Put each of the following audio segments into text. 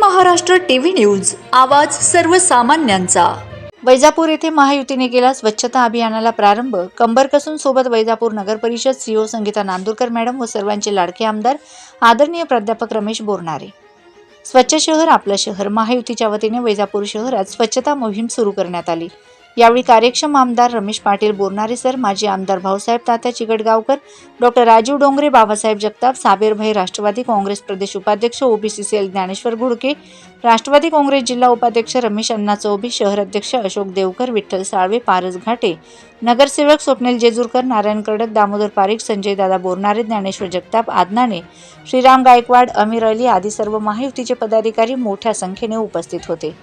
Maharashtra TV news आवाज सर्वसामान्यांचा. वैजापूर येथे महायुतीने केला स्वच्छता अभियानाला प्रारंभ. कंबर कसून सोबत वैजापूर नगर परिषद सीओ संगीता नांदुरकर मॅडम व सर्वांचे लाडके आमदार आदरणीय प्राध्यापक रमेश बोरणारे स्वच्छ शहर आपलं शहर. महायुतीच्या वतीने वैजापूर शहरात स्वच्छता मोहीम सुरू करण्यात आली. यावेळी कार्यक्षम आमदार रमेश पाटील बोरणारे सर माजी आमदार भाऊसाहेब तात्या चिकटगावकर डॉक्टर राजीव डोंगरे बाबासाहेब जगताप साबेरभाई राष्ट्रवादी काँग्रेस प्रदेश उपाध्यक्ष ओबीसी सेल ज्ञानेश्वर घुडके राष्ट्रवादी काँग्रेस जिल्हा उपाध्यक्ष रमेश अण्णा चौबे शहर अध्यक्ष अशोक देवकर विठ्ठल साळवे पारस घाटे नगरसेवक स्वप्नील जेजूरकर नारायण कडक दामोदर पारिक संजय दादा बोरणारे ज्ञानेश्वर जगताप आदनाने श्रीराम गायकवाड अमीर अली आदी सर्व महायुतीचे पदाधिकारी मोठ्या संख्येने उपस्थित होते.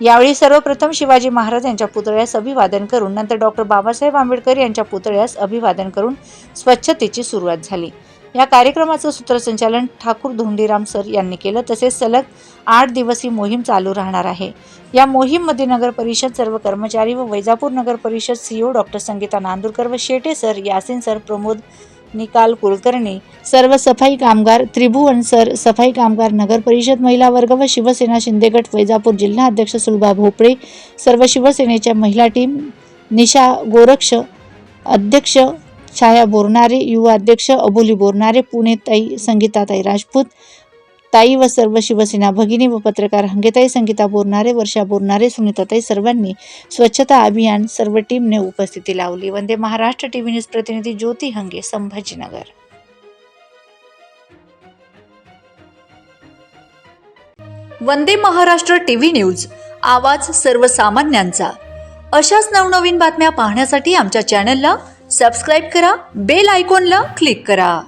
यावेळी सर्वप्रथम शिवाजी महाराज यांच्या पुतळ्यास अभिवादन करून नंतर डॉक्टर बाबासाहेब आंबेडकर यांच्या पुतळ्यास अभिवादन करून स्वच्छतेची सुरुवात झाली. या कार्यक्रमाचं सूत्रसंचालन ठाकूर धोंडीराम सर यांनी केलं. तसेच सलग आठ दिवस ही मोहीम चालू राहणार आहे. या मोहीममध्ये नगर परिषद सर्व कर्मचारी व वैजापूर नगर परिषद सीईओ डॉक्टर संगीता नांदुरकर व शेटे सर यासिन सर प्रमोद निकाल कुलकर्णी सर्व सफाई कामगार त्रिभुवन सर सफाई कामगार नगर परिषद महिला वर्ग व शिवसेना शिंदेगट वैजापूर जिल्हा अध्यक्ष सुलभा भोपळे सर्व शिवसेनेच्या महिला टीम निशा गोरक्ष अध्यक्ष छाया बोरणारे युवा अध्यक्ष अबोली बोरणारे पुणे ताई संगीताताई राजपूत ताई व सर्व शिवसेना भगिनी व पत्रकार हंगेताई संगीता बोरणारे वर्षा बोरणारे सुनीताताई सर्वांनी स्वच्छता अभियान सर्व टीमने उपस्थिती लावली. वंदे महाराष्ट्र टीव्ही न्यूज प्रतिनिधी ज्योती हंगे संभाजीनगर. वंदे महाराष्ट्र टीव्ही न्यूज आवाज सर्वसामान्यांचा. अशाच नवनवीन बातम्या पाहण्यासाठी आमच्या चॅनलला सबस्क्राईब करा बेल आयकॉनला क्लिक करा.